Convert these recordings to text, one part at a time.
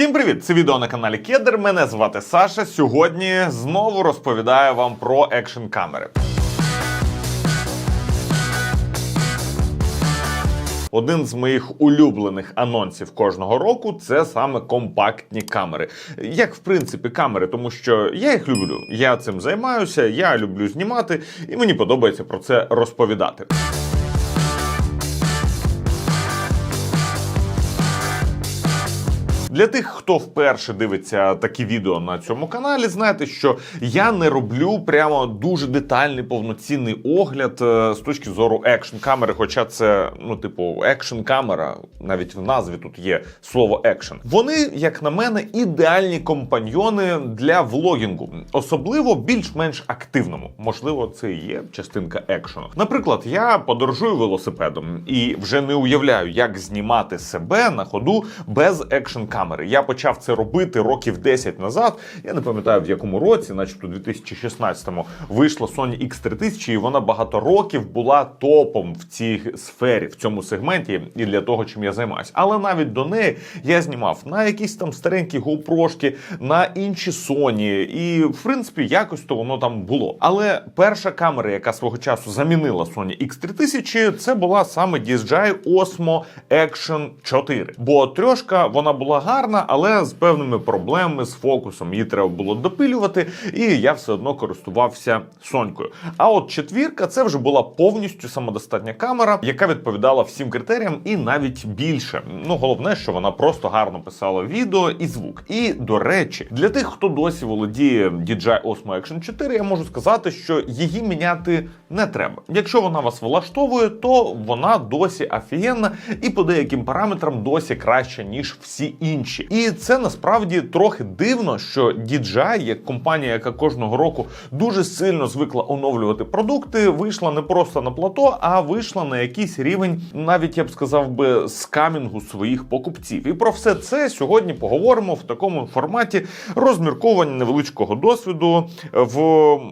Всім привіт! Це відео на каналі Кедр. Мене звати Саша. Сьогодні знову розповідаю вам про екшн камери. Один з моїх улюблених анонсів кожного року це саме компактні камери. Як в принципі камери, тому що я їх люблю. Я цим займаюся, я люблю знімати, і мені подобається про це розповідати. Для тих, хто вперше дивиться такі відео на цьому каналі, знаєте, що я не роблю прямо дуже детальний повноцінний огляд е, з точки зору екшн камери. Хоча це, ну, типу, екшн камера, навіть в назві тут є слово екшн. Вони, як на мене, ідеальні компаньйони для влогінгу, особливо більш-менш активному. Можливо, це і є частинка екшену. Наприклад, я подорожую велосипедом і вже не уявляю, як знімати себе на ходу без екшн камери. Я почав це робити років 10 назад. Я не пам'ятаю в якому році, начебто 2016-му, вийшла Sony X3000, і вона багато років була топом в цій сфері, в цьому сегменті, і для того, чим я займаюся. Але навіть до неї я знімав на якісь там старенькі GoPro-шки, на інші Sony, і в принципі якось то воно там було. Але перша камера, яка свого часу замінила Sony X3000, це була саме DJI Osmo Action 4. Бо трьошка вона була гарна, але з певними проблемами з фокусом. Її треба було допилювати, і я все одно користувався Сонькою. А от четвірка це вже була повністю самодостатня камера, яка відповідала всім критеріям і навіть більше. Ну головне, що вона просто гарно писала відео і звук. І до речі, для тих, хто досі володіє DJI Osmo Action 4, я можу сказати, що її міняти не треба. Якщо вона вас влаштовує, то вона досі офігенна і по деяким параметрам досі краща ніж всі інші. І це насправді трохи дивно, що DJI, як компанія, яка кожного року дуже сильно звикла оновлювати продукти, вийшла не просто на плато, а вийшла на якийсь рівень, навіть я б сказав би, скамінгу своїх покупців. І про все це сьогодні поговоримо в такому форматі розмірковання невеличкого досвіду в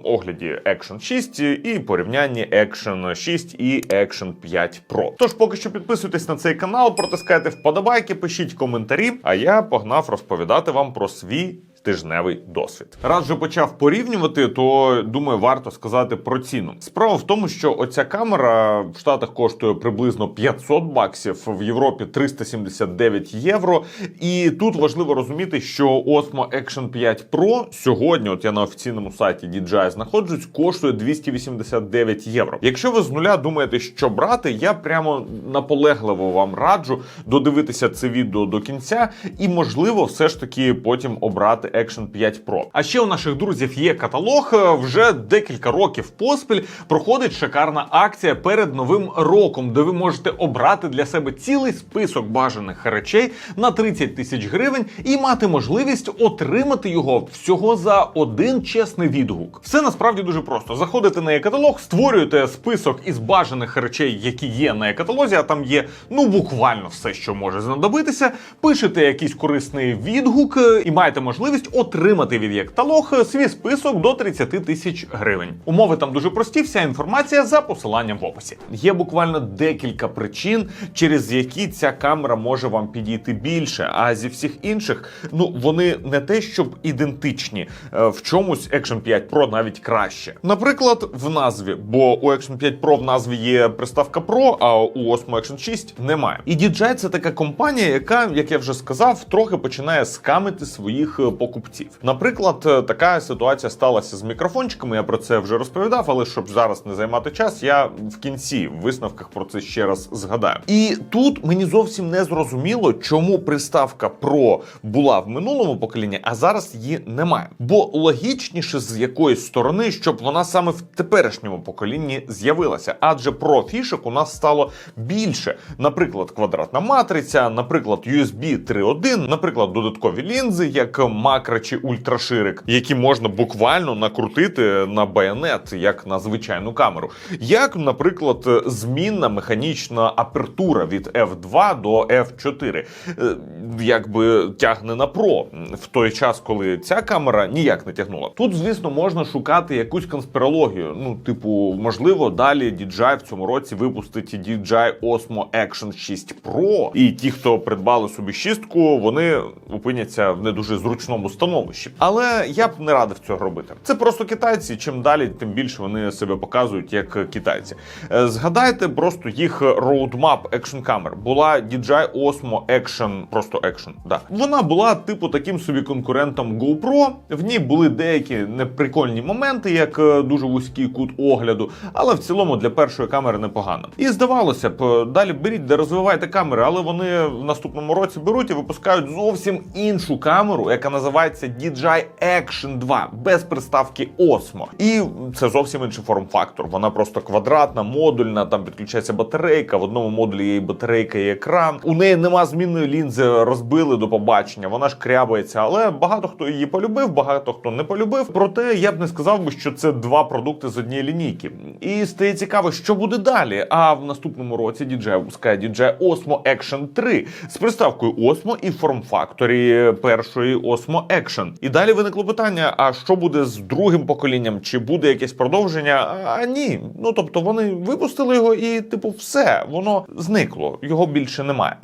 огляді Action 6 і порівнянні Action 6 і Action 5 Pro. Тож поки що підписуйтесь на цей канал, протискайте вподобайки, пишіть коментарі. А я погнав розповідати вам про свій. Тижневий досвід. Раз вже почав порівнювати, то думаю, варто сказати про ціну. Справа в тому, що оця камера в Штатах коштує приблизно 500 баксів, в Європі 379 євро. І тут важливо розуміти, що Osmo Action 5 Pro сьогодні, от я на офіційному сайті DJI знаходжусь, коштує 289 євро. Якщо ви з нуля думаєте, що брати, я прямо наполегливо вам раджу додивитися це відео до кінця, і можливо, все ж таки потім обрати Action 5 Pro. А ще у наших друзів є каталог. Вже декілька років поспіль проходить шикарна акція перед новим роком, де ви можете обрати для себе цілий список бажаних речей на 30 тисяч гривень і мати можливість отримати його всього за один чесний відгук. Все насправді дуже просто. Заходите на e-каталог, створюєте список із бажаних речей, які є на e-каталозі, а там є ну буквально все, що може знадобитися. Пишете якийсь корисний відгук е, і маєте можливість отримати від Єкталог свій список до 30 тисяч гривень. Умови там дуже прості, вся інформація за посиланням в описі. Є буквально декілька причин, через які ця камера може вам підійти більше. А зі всіх інших, ну вони не те, щоб ідентичні е, в чомусь Action 5 Pro навіть краще. Наприклад, в назві, бо у Action 5 Pro в назві є приставка Pro, а у Osmo Action 6 немає. І DJI це така компанія, яка, як я вже сказав, трохи починає скамити своїх е, покупців. Наприклад, е, така ситуація сталася з мікрофончиками. Я про це вже розповідав, але щоб зараз не займати час, я в кінці в висновках про це ще раз згадаю. І тут мені зовсім не зрозуміло, чому приставка Pro була в минулому поколінні, а зараз її немає. Бо логічніше з якоїсь сторони, щоб вона саме в теперішньому поколінні з'явилася, адже Pro фішок у нас стало більше. Наприклад, квадратна матриця, наприклад, USB 3.1, наприклад, додаткові лінзи, як макро чи ультраширик, які можна буквально накрутити на байонет, як на звичайну камеру. Як, наприклад, змінна механічна апертура від F2 до F4, Е, якби тягне на Pro в той час, коли ця камера ніяк не тягнула. Тут, звісно, можна шукати якусь конспірологію. Ну, типу, можливо, далі DJI в цьому році випустить DJI Osmo Action 6 Pro, і ті, хто придбали собі шістку, вони опиняться в не дуже зручному становищі. Але я б не радив цього робити. Це просто китайці. Чим далі, тим більше вони себе показують як китайці. Е, Згадайте просто їх роудмап екшн камер. Була DJI Osmo Action, просто Action. Да. Вона була типу таким собі конкурентом GoPro. В ній були деякі неприкольні моменти, як е, дуже вузький кут огляду, але в цілому для першої камери непогано. І здавалося б, е, далі беріть, де розвивайте камери, але вони в наступному році беруть і випускають зовсім іншу камеру, яка називається DJI Action 2 без приставки Osmo. І це зовсім інший форм-фактор. Вона просто квадратна, модульна, там підключається батарейка. В одному модулі є і батарейка, і екран. У неї нема змінної лінзи, розбили до побачення. Вона ж крябається, але багато хто її полюбив, багато хто не полюбив. Проте я б не сказав би, що це два продукти з однієї лінійки. І стає цікаво, що буде далі. А в наступному році DJI випускає DJI Osmo Action 3 з приставкою Osmo і форм-факторі першої Osmo Action. І далі виникло питання: а що буде з другим поколінням? Чи буде якесь продовження? А ні. Ну тобто вони випустили його, і типу, все воно зникло. Його більше немає.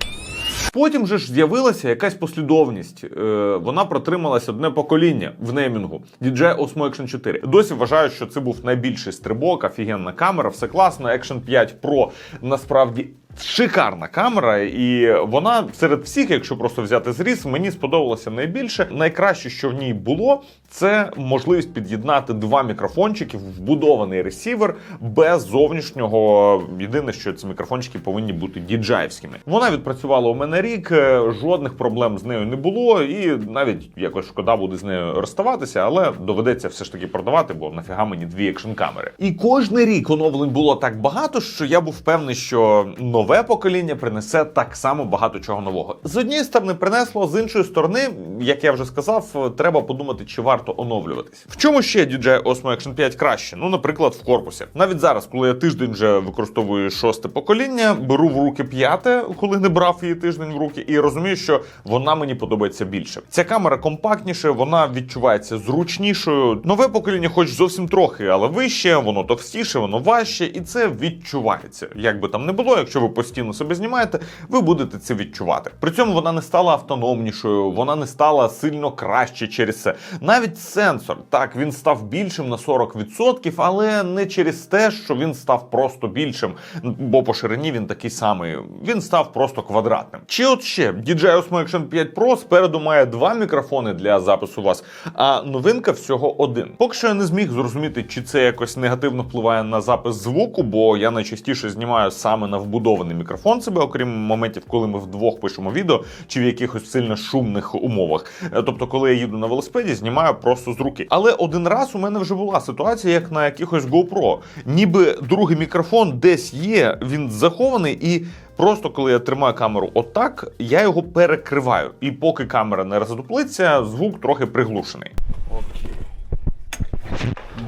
Потім же ж з'явилася якась послідовність. Е, вона протрималась одне покоління в неймінгу DJI Osmo Action 4. Досі вважаю, що це був найбільший стрибок, офігенна камера, все класно. Action 5 Pro насправді. Шикарна камера, і вона серед всіх, якщо просто взяти зріз, мені сподобалося найбільше. Найкраще, що в ній було, це можливість під'єднати два мікрофончики, вбудований ресівер без зовнішнього. Єдине, що ці мікрофончики повинні бути діджаївськими. Вона відпрацювала у мене рік, е, жодних проблем з нею не було, і навіть якось шкода буде з нею розставатися, але доведеться все ж таки продавати, бо нафіга мені дві екшн камери. І кожний рік оновлень було так багато, що я був певний, що нове покоління принесе так само багато чого нового. З однієї сторони принесло, з іншої сторони, як я вже сказав, треба подумати, чи варто оновлюватись. В чому ще DJI Osmo Action 5 краще? Ну, наприклад, в корпусі. Навіть зараз, коли я тиждень вже використовую шосте покоління, беру в руки п'яте, коли не брав її тиждень в руки, і розумію, що вона мені подобається більше. Ця камера компактніше, вона відчувається зручнішою. Нове покоління, хоч зовсім трохи, але вище, воно товстіше, воно важче, і це відчувається. Як би там не було, якщо ви постійно себе знімаєте, ви будете це відчувати. При цьому вона не стала автономнішою, вона не стала сильно краще через це. Навіть сенсор, так він став більшим на 40%, але не через те, що він став просто більшим, бо по ширині він такий самий. Він став просто квадратним. Чи от ще DJI Osmo Action 5 Pro спереду має два мікрофони для запису вас, а новинка всього один. Поки що я не зміг зрозуміти, чи це якось негативно впливає на запис звуку, бо я найчастіше знімаю саме на вбудований мікрофон себе, окрім моментів, коли ми вдвох пишемо відео, чи в якихось сильно шумних умовах. Е, Тобто, коли я їду на велосипеді, знімаю просто з руки. Але один раз у мене вже була ситуація, як на якихось GoPro. Ніби другий мікрофон десь є, він захований і. Просто коли я тримаю камеру отак, я його перекриваю. І поки камера не роздуплиться, звук трохи приглушений. Окей.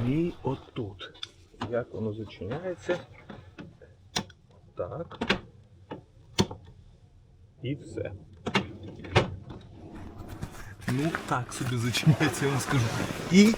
І отут. Як воно зачиняється. Так. І все. Ну, так собі зачиняється, я вам скажу. І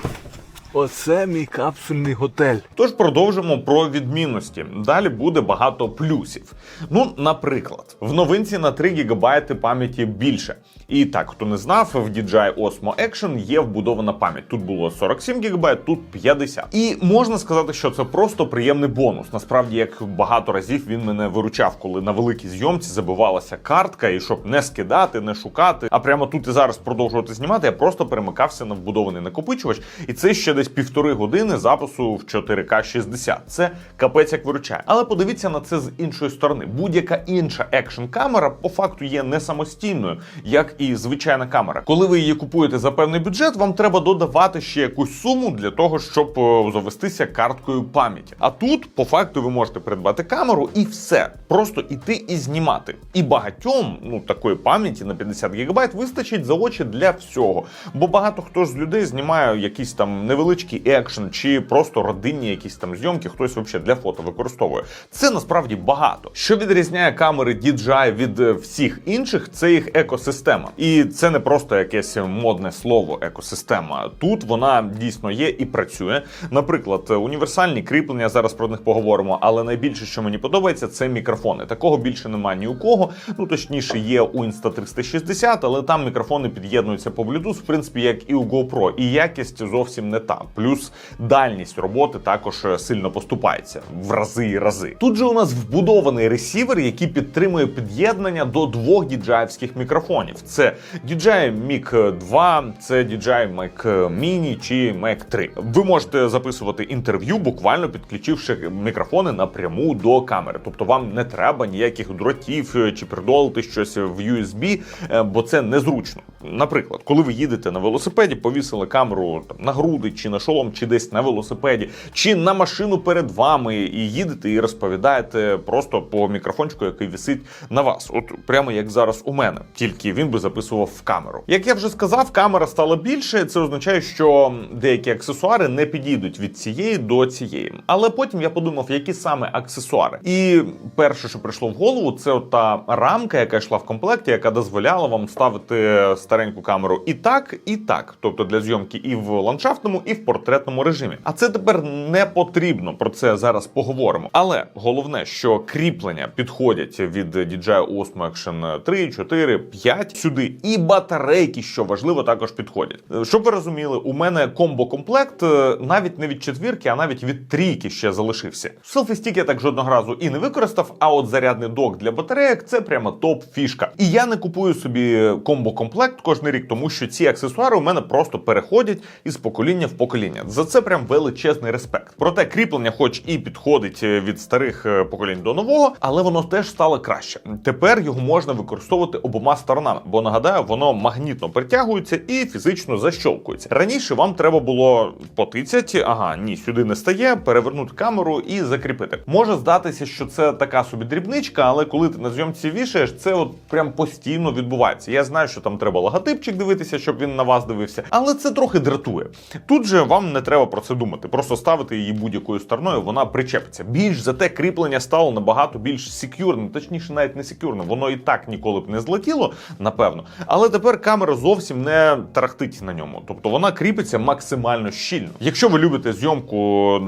оце мій капсульний готель. Тож продовжимо про відмінності. Далі буде багато плюсів. Ну, наприклад, в новинці на 3 ГБ пам'яті більше. І так, хто не знав, в DJI Osmo Action є вбудована пам'ять. Тут було 47 ГБ, тут 50. І можна сказати, що це просто приємний бонус. Насправді, як багато разів він мене виручав, коли на великій зйомці забивалася картка, і щоб не скидати, не шукати, а прямо тут і зараз продовжувати знімати, я просто перемикався на вбудований накопичувач, і це ще десь півтори години запису в 4К 60. Це капець як виручає. Але подивіться на це з іншої сторони. Будь-яка інша екшн камера по факту є не самостійною, як і звичайна камера. Коли ви її купуєте за певний бюджет, вам треба додавати ще якусь суму для того, щоб е, завестися карткою пам'яті. А тут, по факту, ви можете придбати камеру і все. Просто іти і знімати. І багатьом ну такої пам'яті на 50 гігабайт вистачить за очі для всього. Бо багато хто ж з людей знімає якісь там невеличкі екшен чи просто родинні якісь там зйомки, хтось взагалі для фото використовує. Це насправді багато. Що відрізняє камери DJI від е, всіх інших, це їх екосистема. І це не просто якесь модне слово екосистема. Тут вона дійсно є і працює. Наприклад, універсальні кріплення, зараз про них поговоримо, але найбільше, що мені подобається, це мікрофони. Такого більше немає ні у кого. Ну точніше, є у Insta360, але там мікрофони під'єднуються по Bluetooth, в принципі, як і у GoPro. І якість зовсім не та. Плюс дальність роботи також е, сильно поступається в рази і рази. Тут же у нас вбудований ресівер, який підтримує під'єднання до двох DJI-вських мікрофонів. Це DJI Mic 2, це DJI Mic Mini чи Mic 3. Ви можете записувати інтерв'ю, буквально підключивши мікрофони напряму до камери. Тобто вам не треба ніяких дротів е, чи придолити щось в USB, е, бо це незручно. Наприклад, коли ви їдете на велосипеді, повісили камеру там на груди, чи на шолом, чи десь на велосипеді, чи на машину перед вами, і їдете і розповідаєте просто по мікрофончику, який висить на вас. От прямо як зараз у мене, тільки він би записував в камеру. Як я вже сказав, камера стала більше. Це означає, що деякі аксесуари не підійдуть від цієї до цієї. Але потім я подумав, які саме аксесуари. І перше, що прийшло в голову, це та рамка, яка йшла в комплекті, яка дозволяла вам ставити стареньку камеру і так, і так, тобто для зйомки і в ландшафтному, і в портретному режимі. А це тепер не потрібно. Про це зараз поговоримо. Але головне, що кріплення підходять від DJI Osmo Action 3, 4, 5 сюди, і батарейки, що важливо, також підходять. Щоб ви розуміли, у мене комбо-комплект е, навіть не від четвірки, а навіть від трійки ще залишився. Селфі-стік я так жодного разу і не використав. А от зарядний док для батарейок це прямо топ фішка. І я не купую собі комбо-комплект кожен рік, тому що ці аксесуари у мене просто переходять із покоління в покоління. За це прям величезний респект. Проте кріплення, хоч і підходить е, від старих е, поколінь до нового, але воно теж стало краще. Тепер його можна використовувати обома сторонами, бо нагадаю, воно магнітно притягується і фізично защолкується. Раніше вам треба було потицяти, ага, ні, сюди не стає, перевернути камеру і закріпити. Може здатися, що це така собі дрібничка, але коли ти на зйомці вішаєш, це от прям постійно відбувається. Я знаю, що там треба логотипчик дивитися, щоб він на вас дивився, але це трохи дратує. Тут же вам не треба про це думати. Просто ставити її будь-якою стороною, вона причепиться. Більш за те, кріплення стало набагато більш секюрним, точніше, навіть не секюрним. Воно і так ніколи б не злетіло, напевно. Але тепер камера зовсім не тарахтить на ньому. Тобто вона кріпиться максимально щільно. Якщо ви любите зйомку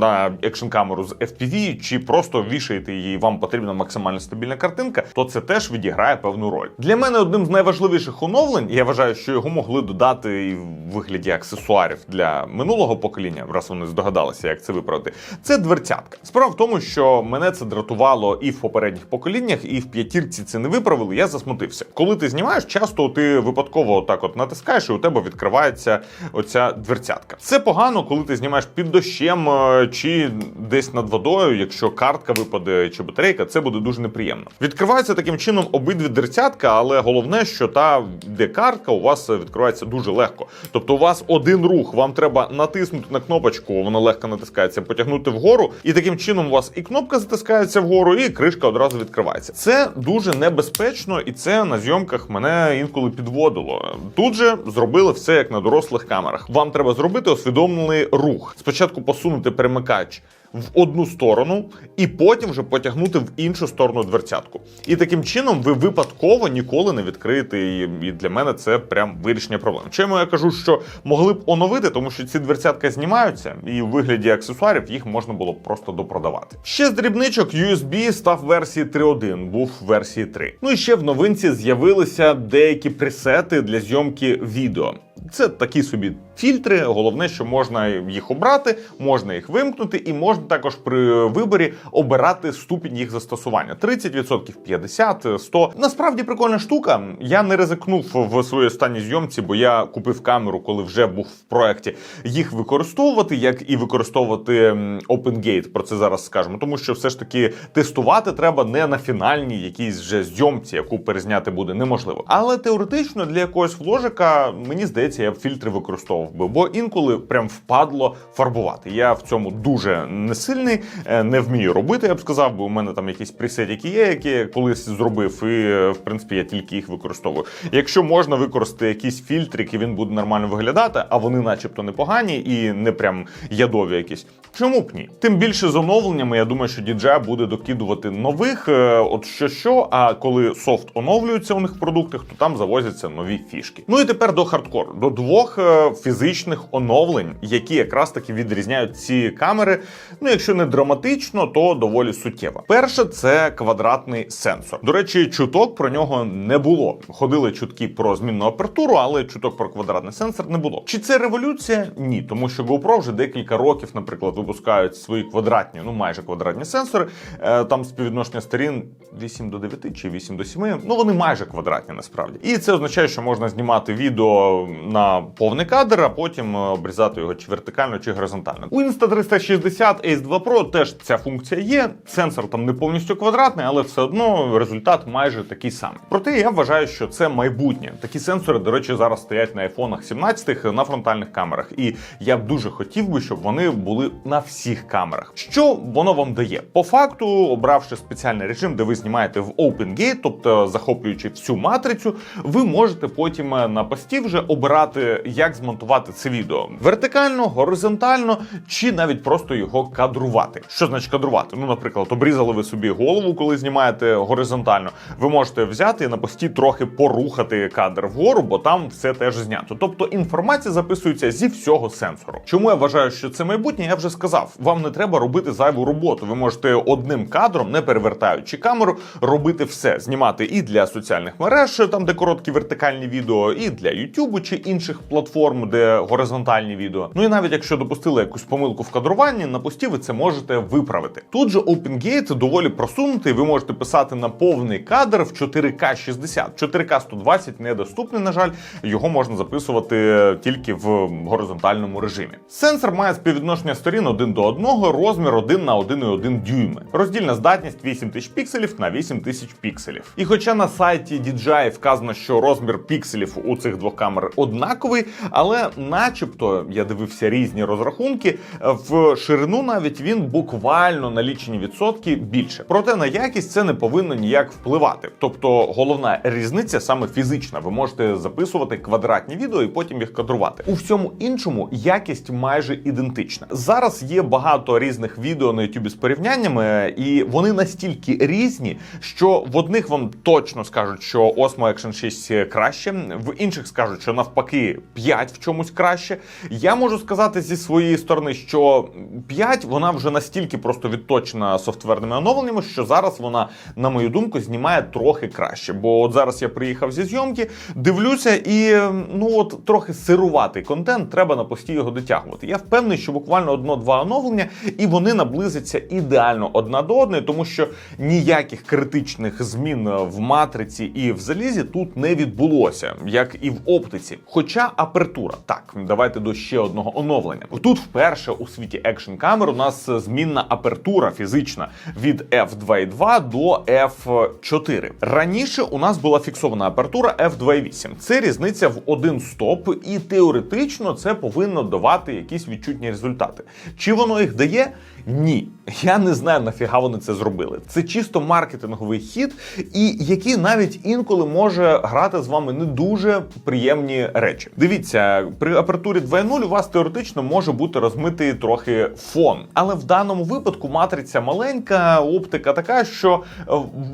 на екшн камеру з FPV, чи просто вішаєте її, вам потрібна максимально стабільна картинка, то це теж відіграє певну роль. Для мене одним з найважливіших оновлень, я вважаю, що його могли додати і в вигляді аксесуарів для минулого покоління, раз вони здогадалися, як це виправити. Це дверцятка. Справа в тому, що мене це дратувало і в попередніх поколіннях, і в п'ятірці це не виправили. Я засмутився. Коли ти знімаєш, часто ти випадково так от натискаєш, і у тебе відкривається оця дверцятка. Це погано, коли ти знімаєш під дощем е, чи десь над водою. Якщо картка випаде чи батарейка, це буде дуже неприємно. Відкриваються таким чином обидві дверцятка, але головне, що та де картка у вас відкривається дуже легко. Тобто, у вас один рух, вам треба натиснути на кнопочку, вона легко натискається, потягнути вгору, і таким чином у вас і кнопка затискається вгору, і кришка одразу відкривається. Це дуже небезпечно, і це на зйомках мене інколи підводило. Тут же зробили все як на дорослих камерах. Вам треба зробити усвідомлений рух. Спочатку посунути перемикач. В одну сторону, і потім вже потягнути в іншу сторону дверцятку. І таким чином ви випадково ніколи не відкриєте її. І для мене це прям вирішення проблем. Чому я кажу, що могли б оновити, тому що ці дверцятка знімаються, і в вигляді аксесуарів їх можна було б просто допродавати. Ще з дрібничок USB став версії 3.1, був версії 3. Ну і ще в новинці з'явилися деякі пресети для зйомки відео. Це такі собі фільтри. Головне, що можна їх обрати, можна їх вимкнути, і можна також при виборі обирати ступінь їх застосування: 30%, 50%, 100%. Насправді прикольна штука. Я не ризикнув в своїй останній зйомці, бо я купив камеру, коли вже був в проєкті, їх використовувати, як і використовувати OpenGate. Про це зараз скажемо, тому що все ж таки тестувати треба не на фінальній якійсь вже зйомці, яку перезняти буде неможливо. Але теоретично для якогось вложика, мені здається, я б фільтри використовував би, бо інколи прям впадло фарбувати. Я в цьому дуже не сильний, е, не вмію робити, я б сказав, бо у мене там якісь пресетики є, які я колись зробив, і в принципі я тільки їх використовую. Якщо можна використати якийсь фільтри, які він буде нормально виглядати, а вони, начебто, непогані і не прям ядові якісь. Чому б ні? Тим більше з оновленнями, я думаю, що DJI буде докидувати нових, е, от що що. А коли софт оновлюється у них в продуктах, то там завозяться нові фішки. Ну і тепер до хардкору, до двох е, фізичних оновлень, які якраз таки відрізняють ці камери. Ну, якщо не драматично, то доволі суттєво. Перше це квадратний сенсор. До речі, чуток про нього не було. Ходили чутки про змінну апертуру, але чуток про квадратний сенсор не було. Чи це революція? Ні, тому що GoPro вже декілька років, наприклад, випускають свої квадратні, ну майже квадратні сенсори. Е, Там співвідношення сторін 8 до 9 чи 8 до 7. Ну вони майже квадратні насправді. І це означає, що можна знімати відео на повний кадр, а потім е, обрізати його чи вертикально, чи горизонтально. У Insta360 Ace 2 Pro теж ця функція є. Сенсор там не повністю квадратний, але все одно результат майже такий самий. Проте я вважаю, що це майбутнє. Такі сенсори, до речі, зараз стоять на айфонах 17 на фронтальних камерах. І я б дуже хотів би, щоб вони були на всіх камерах. Що воно вам дає? По факту, обравши спеціальний режим, де ви знімаєте в OpenGate, тобто захоплюючи всю матрицю, ви можете потім е, на пості вже обирати, як змонтувати це відео вертикально, горизонтально чи навіть просто його кадрувати. Що значить кадрувати? Ну, наприклад, обрізали ви собі голову, коли знімаєте горизонтально. Ви можете взяти і на пості трохи порухати кадр вгору, бо там все теж знято. Тобто інформація записується зі всього сенсору. Чому я вважаю, що це майбутнє? Я вже сказав. Вам не треба робити зайву роботу. Ви можете одним кадром, не перевертаючи камеру, робити все, знімати і для соціальних мереж, там де короткі вертикальні відео, і для YouTube чи інших платформ, де горизонтальні відео. Ну і навіть якщо допустили якусь помилку в кадруванні, на пості ви це можете виправити. Тут же OpenGate доволі просунутий. Ви можете писати на повний кадр в 4К 60. 4К 120 недоступний, на жаль, його можна записувати тільки в горизонтальному режимі. Сенсор має співвідношення сторін 1 до 1, розмір 1 на 1,1 дюйми. Роздільна здатність 8000 пікселів на 8000 пікселів. І хоча на сайті DJI вказано, що розмір пікселів у цих двох камер однаковий, але начебто я дивився різні розрахунки, в ширину навіть він буквально на лічені відсотки більше. Проте на якість це не повинно ніяк впливати. Тобто головна різниця саме фізична. Ви можете записувати квадратні відео і потім їх кадрувати. У всьому іншому якість майже ідентична. Зараз є багато різних відео на YouTube з порівняннями, і вони настільки різні, що в одних вам точно скажуть, що Osmo Action 6 краще, в інших скажуть, що навпаки 5 в чомусь краще. Я можу сказати зі своєї сторони, що 5 вона вже настільки просто відточена софтверними оновленнями, що зараз вона, на мою думку, знімає трохи краще. Бо от зараз я приїхав зі зйомки, дивлюся, і ну от трохи сируватий контент, треба на пості його дотягувати. Я впевнений, що буквально одно-два оновлення, і вони наблизяться ідеально одна до одної, тому що ніяких критичних змін в матриці і в залізі тут не відбулося, як і в оптиці. Хоча апертура, так, давайте до ще одного оновлення. Тут вперше у світі екшн камер у нас змінна апертура фізична від f2.2 до f4. Раніше у нас була фіксована апертура f2.8. Це різниця в один стоп, і теоретично це повинно давати якісь відчутні результати. Чи воно їх дає? Ні. Я не знаю, нафіга вони це зробили. Це чисто маркетинговий хід, і який навіть інколи може грати з вами не дуже приємні речі. Дивіться, при апертурі 2.0 у вас теоретично може бути розмитий трохи фон, але в даному випадку матриця маленька, оптика така, що е,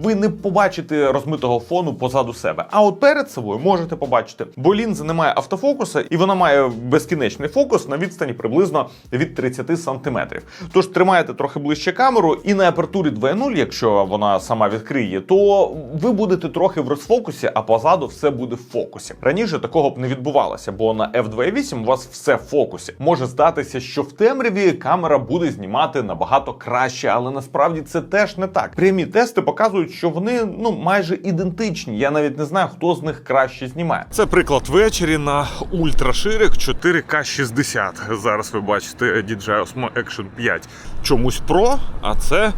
ви не побачите розмитого фону позаду себе. А от перед собою можете побачити, бо лінза не має автофокуса, і вона має безкінечний фокус на відстані приблизно від 30 сантиметрів. Тож тримаєте трохи ближче камеру, і на апертурі 2.0, якщо вона сама відкриє, то ви будете трохи в розфокусі, а позаду все буде в фокусі. Раніше такого б не відбувалося, бо на F2.8 у вас все в фокусі. Може здатися, що в темряві камера буде знімати набагато краще, але насправді це теж не так. Прямі тести показують, що вони ну майже ідентичні. Я навіть не знаю, хто з них краще знімає. Це приклад ввечері на ультраширих 4К 60. Зараз ви бачите DJI Osmo Action 5. Чомусь про, а це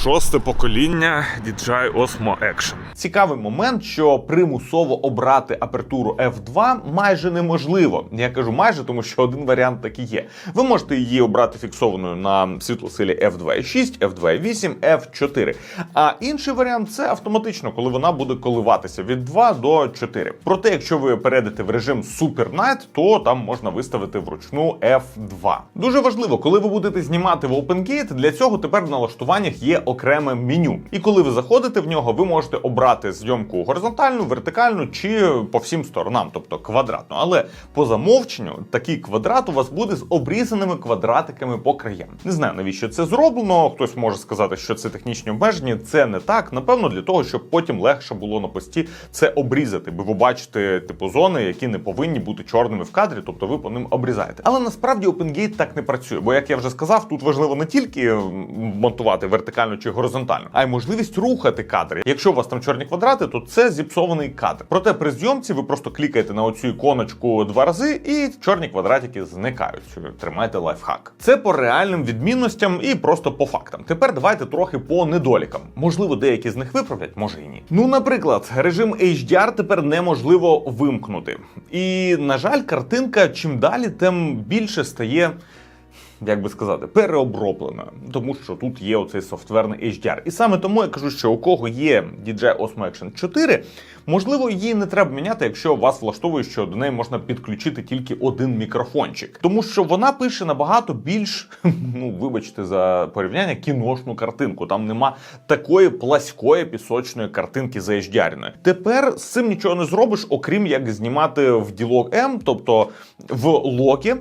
шосте покоління DJI Osmo Action. Цікавий момент, що примусово обрати апертуру F2 майже неможливо. Я кажу майже, тому що один варіант такий є. Ви можете її обрати фіксованою на світлосилі F2.6, F2.8, F4. А інший варіант це автоматично, коли вона буде коливатися від 2 до 4. Проте, якщо ви перейдете в режим Super Night, то там можна виставити вручну F2. Дуже важливо, коли ви будете знімати в OpenGate, для цього тепер в налаштуваннях є окреме меню. І коли ви заходите в нього, ви можете обрати зйомку горизонтальну, вертикальну чи по всім сторонам, тобто квадратну. Але по замовченню такий квадрат у вас буде з обрізаними квадратиками по краям. Не знаю навіщо це зроблено. Хтось може сказати, що це технічні обмеження. Це не так. Напевно, для того, щоб потім легше було на пості це обрізати, бо ви бачите типу зони, які не повинні бути чорними в кадрі, тобто ви по ним обрізаєте. Але насправді OpenGate так не працює, бо як я вже сказав, тут важливо не тільки монтувати вертикально чи горизонтально, а й можливість рухати кадри. Якщо у вас там чорні квадрати, то це зіпсований кадр. Проте при зйомці ви просто клікаєте на оцю іконочку два рази, і чорні квадратики зникають. Тримайте лайфхак. Це по реальним відмінностям і просто по фактам. Тепер давайте трохи по недолікам. Можливо, деякі з них виправлять, може і ні. Ну, наприклад, режим HDR тепер неможливо вимкнути. І, на жаль, картинка чим далі, тим більше стає як би сказати, переоброблена, тому що тут є оцей софтверний HDR. І саме тому я кажу, що у кого є DJI Osmo Action 4, можливо, її не треба міняти, якщо вас влаштовує, що до неї можна підключити тільки один мікрофончик, тому що вона пише набагато більш, ну вибачте за порівняння, кіношну картинку. Там нема такої пласької пісочної картинки за HDR. Тепер з цим нічого не зробиш, окрім як знімати в ділок M, тобто в локі,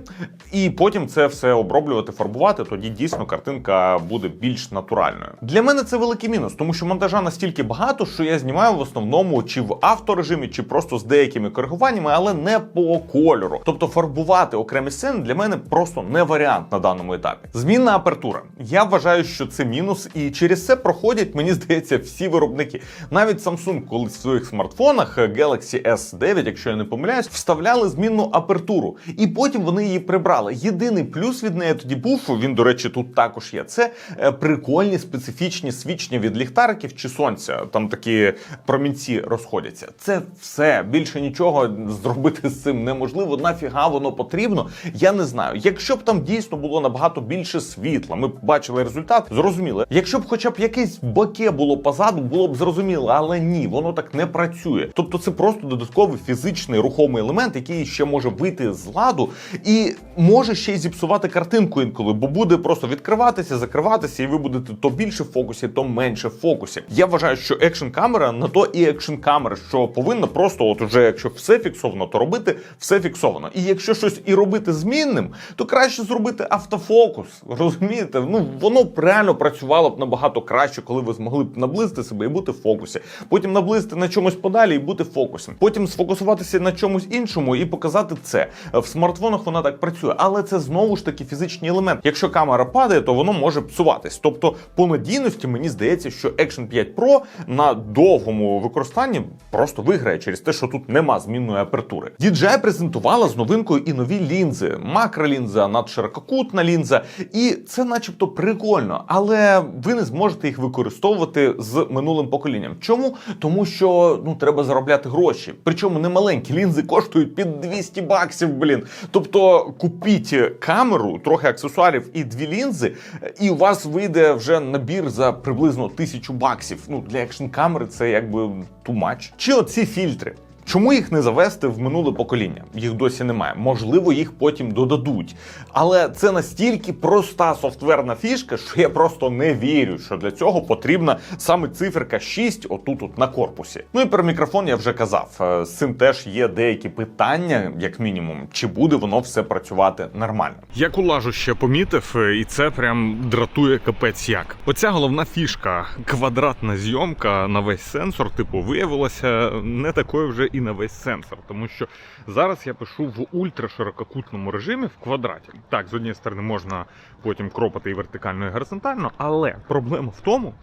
і потім це все оброблювати, фарбувати. Тоді дійсно картинка буде більш натуральною. Для мене це великий мінус, тому що монтажа настільки багато, що я знімаю в основному чи в авторежимі, чи просто з деякими коригуваннями, але не по кольору. Тобто фарбувати окремі сцени для мене просто не варіант на даному етапі. Змінна апертура. Я вважаю, що це мінус, і через це проходять, мені здається, всі виробники. Навіть Samsung, коли в своїх смартфонах Galaxy S9, якщо я не помиляюсь, вставляли змінну апертуру, і потім вони її прибрали. Єдиний плюс від неї тоді був. Він, до речі, тут також є. Це е, прикольні специфічні свідчення від ліхтариків чи сонця. Там такі промінці розходяться. Це все більше нічого зробити з цим неможливо. Нафіга воно потрібно? Я не знаю. Якщо б там дійсно було набагато більше світла, ми б бачили результат, зрозуміло. Якщо б хоча б якесь боке було позаду, було б зрозуміло, але ні, воно так не працює. Тобто, це просто додатковий фізичний рухомий елемент, який ще може вийти з ладу і може ще й зіпсувати картинку інколи, бо буде просто відкриватися, закриватися, і ви будете то більше в фокусі, то менше в фокусі. Я вважаю, що екшн камера на то і екшн камера, що повинна просто, от уже якщо все фіксовано, то робити все фіксовано. І якщо щось і робити змінним, то краще зробити автофокус. Розумієте? Ну воно б реально працювало б набагато краще, коли ви змогли б наблизити себе і бути в фокусі. Потім наблизити на чомусь подалі і бути в фокусі. Потім сфокусуватися на чомусь іншому і показати це. В смартфонах вона так працює, але це знову ж таки фізичний елемент. Якщо камера падає, то воно може псуватись. Тобто, по надійності мені здається, що Action 5 Pro на довгому використанні просто виграє через те, що тут нема змінної апертури. DJI презентувала з новинкою і нові лінзи: макролінза, надширококутна лінза, і це, начебто, прикольно, але ви не зможете їх використовувати з минулим поколінням. Чому? Тому що ну треба заробляти гроші. Причому не маленькі лінзи коштують під 200 баксів. Блін. Тобто купіть камеру, трохи аксесуарів і дві лінзи, і у вас вийде вже набір за приблизно тисячу баксів. Ну для екшн камери це якби much. Чи оці фільтри. Чому їх не завести в минуле покоління? Їх досі немає. Можливо, їх потім додадуть. Але це настільки проста софтверна фішка, що я просто не вірю, що для цього потрібна саме циферка 6 отут от на корпусі. Ну і про мікрофон я вже казав. Е, З цим теж є деякі питання, як мінімум, чи буде воно все працювати нормально. Я кулажу ще помітив, е, і це прям дратує капець як. Оця головна фішка, квадратна зйомка на весь сенсор, типу, виявилася не такою вже і на весь сенсор, тому що зараз я пишу в ультраширококутному режимі в квадраті. Так, з однієї сторони можна потім кропати і вертикально, і горизонтально, але проблема в тому.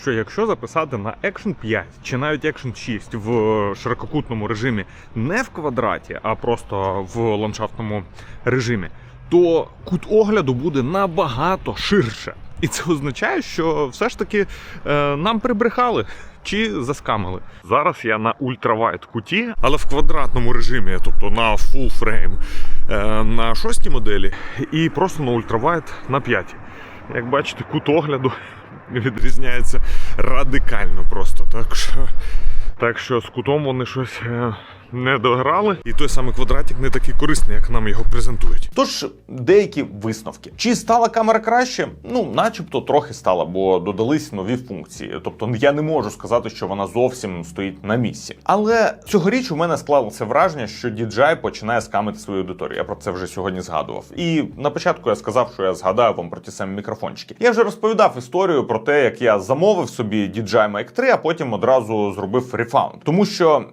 Що якщо записати на Action 5 чи навіть Action 6 в ширококутному режимі не в квадраті, а просто в ландшафтному режимі, то кут огляду буде набагато ширше. І це означає, що все ж таки е, нам прибрехали чи заскамили. Зараз я на ультравайт куті, але в квадратному режимі, тобто на full frame е, на шостій моделі, і просто на ультравайт на п'ятій. Як бачите, кут огляду відрізняється радикально просто. Так що, так що з кутом вони щось е, не дограли, і той самий квадратик не такий корисний, як нам його презентують. Тож деякі висновки. Чи стала камера краще? Ну, начебто, трохи стала, бо додались нові функції. Тобто я не можу сказати, що вона зовсім стоїть на місці. Але цьогоріч у мене склалося враження, що DJI починає скамити свою аудиторію. Я про це вже сьогодні згадував. І на початку я сказав, що я згадаю вам про ті самі мікрофончики. Я вже розповідав історію про те, як я замовив собі DJI Mic 3, а потім одразу зробив рефаунд. Тому що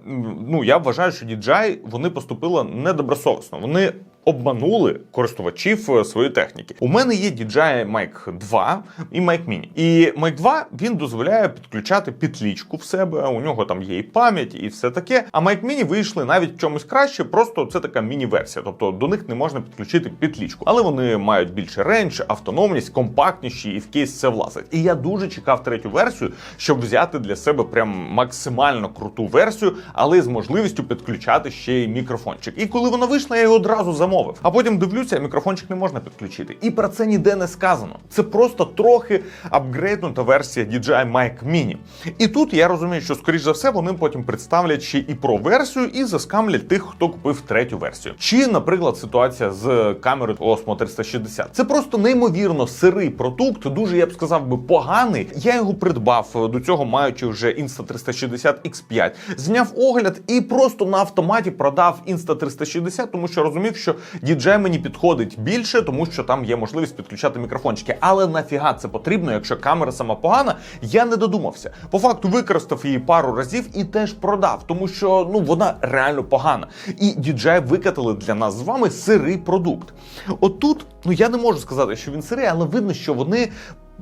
ну я вважаю, що DJI вони поступили недобросовісно. Вони обманули користувачів е, своєї техніки. У мене є DJI Mic 2 і Mic Mini. І Mic 2 він дозволяє підключати підлічку в себе. У нього там є і пам'ять, і все таке. А Mic Mini вийшли навіть в чомусь краще, просто це така міні-версія. Тобто до них не можна підключити підлічку. Але вони мають більше рейндж, автономність, компактніші, і в кейс це влазить. І я дуже чекав третю версію, щоб взяти для себе прям максимально круту версію, але з можливістю підключати ще й мікрофончик. І коли вона вийшла, я його одразу замовив. А потім дивлюся, мікрофончик не можна підключити. І про це ніде не сказано. Це просто трохи апгрейднута версія DJI Mic Mini. І тут я розумію, що скоріш за все вони потім представлять ще і про версію, і заскамлять тих, хто купив третю версію. Чи, наприклад, ситуація з камерою Osmo 360. Це просто неймовірно сирий продукт, дуже я б сказав би поганий. Я його придбав до цього, маючи вже Insta 360 X5. Зняв огляд і просто на автоматі продав Insta 360, тому що розумів, що DJI мені підходить більше, тому що там є можливість підключати мікрофончики. Але нафіга це потрібно, якщо камера сама погана, я не додумався. По факту використав її пару разів і теж продав, тому що ну вона реально погана. І DJI викатали для нас з вами сирий продукт. Отут, ну я не можу сказати, що він сирий, але видно, що вони.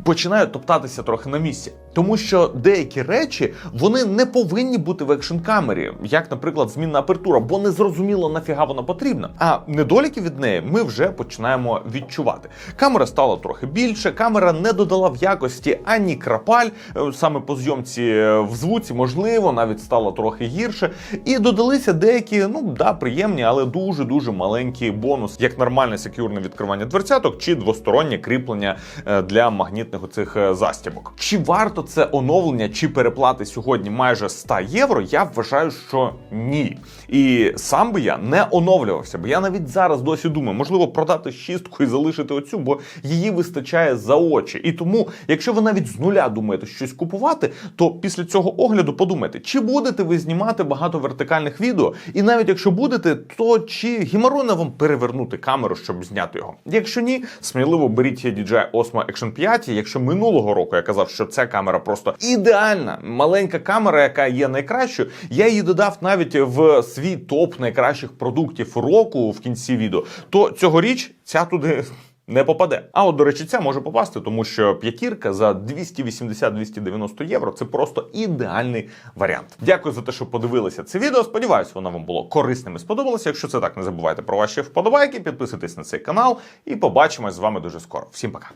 Починають топтатися трохи на місці, тому що деякі речі вони не повинні бути в екшн камері, як, наприклад, змінна апертура, бо не зрозуміло нафіга вона потрібна. А недоліки від неї ми вже починаємо відчувати. Камера стала трохи більше, камера не додала в якості ані крапаль, е, саме по зйомці е, в звуці, можливо, навіть стало трохи гірше. І додалися деякі, ну да, приємні, але дуже дуже маленькі бонуси, як нормальне секюрне відкривання дверцяток чи двостороннє кріплення е, для магнітних цих застібок. Чи варто це оновлення чи переплати сьогодні майже 100 євро? Я вважаю, що ні. І сам би я не оновлювався, бо я навіть зараз досі думаю, можливо, продати шістку і залишити оцю, бо її вистачає за очі. І тому, якщо ви навіть з нуля думаєте щось купувати, то після цього огляду подумайте, чи будете ви знімати багато вертикальних відео, і навіть якщо будете, то чи геморойно вам перевернути камеру, щоб зняти його? Якщо ні, сміливо беріть DJI Osmo Action 5. Якщо минулого року я казав, що ця камера просто ідеальна, маленька камера, яка є найкращою, я її додав навіть в свій топ найкращих продуктів року в кінці відео, то цьогоріч ця туди. Не попаде. А от, до речі, ця може попасти, тому що п'ятірка за 280-290 євро це просто ідеальний варіант. Дякую за те, що подивилися це відео. Сподіваюсь, воно вам було корисним і сподобалося. Якщо це так, не забувайте про ваші вподобайки, підписуйтесь на цей канал і побачимось з вами дуже скоро. Всім пока.